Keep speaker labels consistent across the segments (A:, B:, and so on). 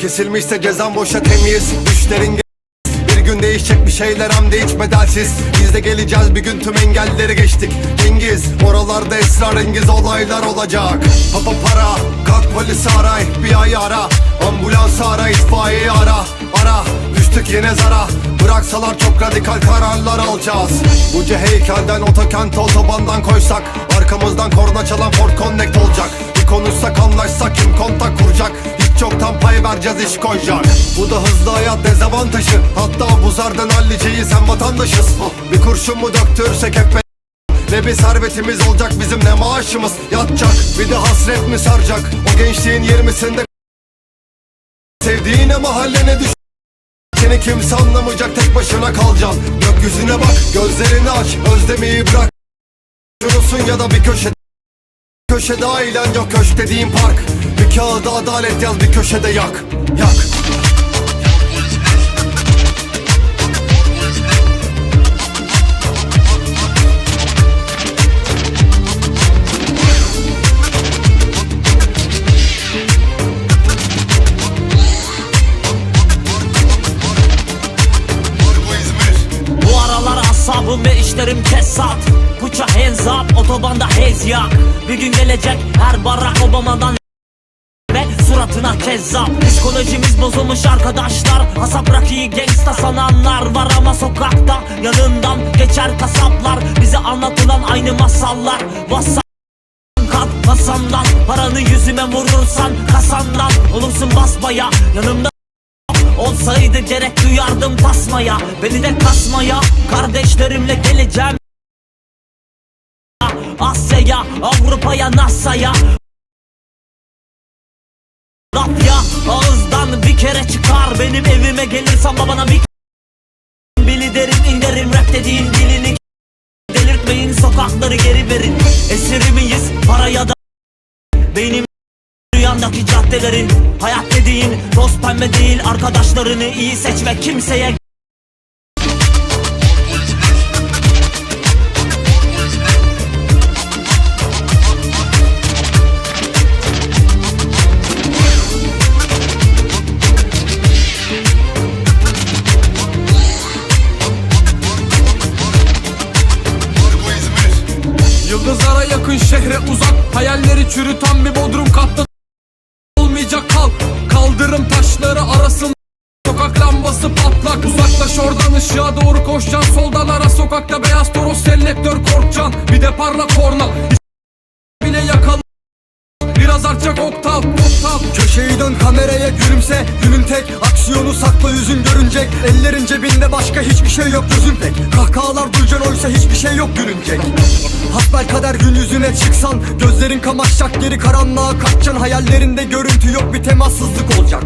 A: Kesilmişse cezan boşa temiz. Düşlerin bir gün değişecek bir şeyler hem de hiç bedelsiz. Biz de geleceğiz bir gün tüm engelleri geçtik. Cengiz oralarda esrarengiz olaylar olacak. Papa para kalk polisi ara FBI'yi ara. Ambulans ara itfaiyeyi ara. Ara düştük yine zara. Bıraksalar çok radikal kararlar alacağız. Buca heykelden otokente otobandan koysak. Arkamızdan korna çalan Ford Connect olacak. Bir konuşsak anlaşsak kim kontak kuracak Hiç yoktan pay vereceğiz iş koyacak. Bu da hızlı hayat dezavantajı. Hatta bu zardan halliceyi sen vatandaşız. Bir kurşun mu döktürsek hep ne bir servetimiz olacak bizim ne maaşımız yatacak. Bir de hasret mi saracak? O gençliğin yirmisinde Sevdiğine mahallene düş Seni kimse anlamayacak tek başına kalacaksın Gökyüzüne bak gözlerini aç. Özlemeyi bırak. Şunusun ya da bir köşe Köşede ailen yok köşk dediğin park kağıda adalet yaz bir köşede yak. Yak.
B: Asabım ve işlerim kesat Puça hands otobanda hez yak Bir gün gelecek her Barack Obama'dan kezzap. Psikolojimiz bozulmuş arkadaşlar. Hasap rakiyi gangsta sananlar var ama sokakta Yanından geçer kasaplar. Bize anlatılan aynı masallar. WhatsApp kat kasamdan Paranı yüzüme vurursan kasandan. Olursun basbaya yanımda Olsaydı gerek duyardım tasmaya. Beni de kasmaya Kardeşlerimle geleceğim. Asya'ya Avrupa'ya NASA'ya Rap ya ağızdan bir kere çıkar. Benim evime gelirsen babana bir Bili derim inerim rap dediğin dilini Delirtmeyin sokakları geri verin. Esiri miyiz paraya da Benim Rüyandaki caddelerin. Hayat dediğin toz pembe değil Arkadaşlarını iyi seçme kimseye
C: yakın şehre uzak Hayalleri çürüten bir bodrum katta Olmayacak kal. Kaldırım taşları arasında Sokak lambası patlak. Uzaklaş oradan ışığa doğru koşacaksın. Soldan ara sokakta beyaz toros selektör korkacaksın. Bir de parla korna Biraz artacak oktav oktav.
A: Köşeyi dön kameraya gülümse. Günün tek aksiyonu sakla yüzün görünecek. Ellerin cebinde başka hiçbir şey yok gözün pek Kahkahalar duyacaksın oysa hiçbir şey yok gülünecek. Hasbel kader gün yüzüne çıksan Gözlerin kamaşacak geri karanlığa kaçacaksın. Hayallerinde görüntü yok bir temassızlık olacak.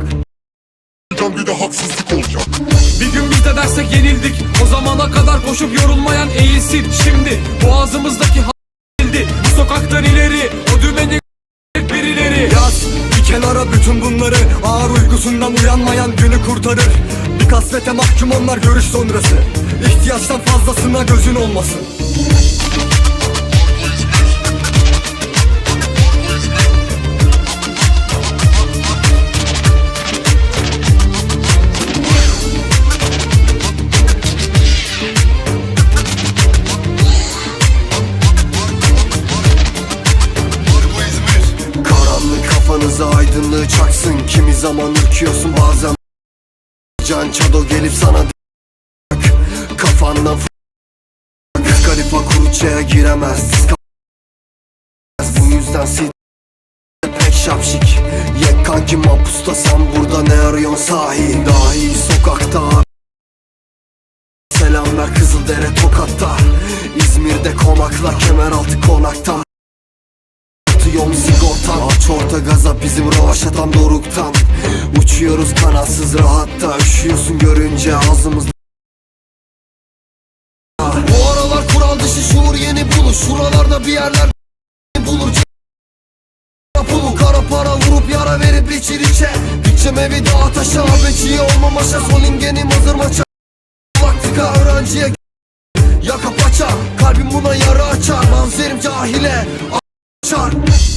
D: Bir de haksızlık olacak.
C: Bir gün biz de dersek yenildik. O zamana kadar koşup yorulmayan eğilsin. Şimdi
A: uykusundan uyanmayan günü kurtarır. Bir kasvete mahkum onlar görüş sonrası. İhtiyaçtan fazlasına gözün olmasın zaman ürküyorsun bazen Can Çado gelip sana Kafandan f- Kalifa kuruçaya giremez Bu yüzden sil Pek şapşik. Yek kanki mapusta sen burada ne arıyorsun sahi? Dahi sokakta Selam ver Kızıldere Tokat'ta. İzmir'de konakla Kemeraltı konaktan Yok sigortan Aç orta gaza bizim ravaş atan doruktan. Uçuyoruz kanatsız rahatta. Üşüyorsun görünce ağzımızda Bu aralar kural dışı şuur yeni bulur Şuralarda bir yerler bulur. Pulu kara para vurup yara verip içir içe. Bitçem evi dağa taşa Bekçiye olmam aşa Solingenim hazır maça. Vaktika öğrenciye Yaka paça Kalbim buna yara açar. Manzerim cahile. on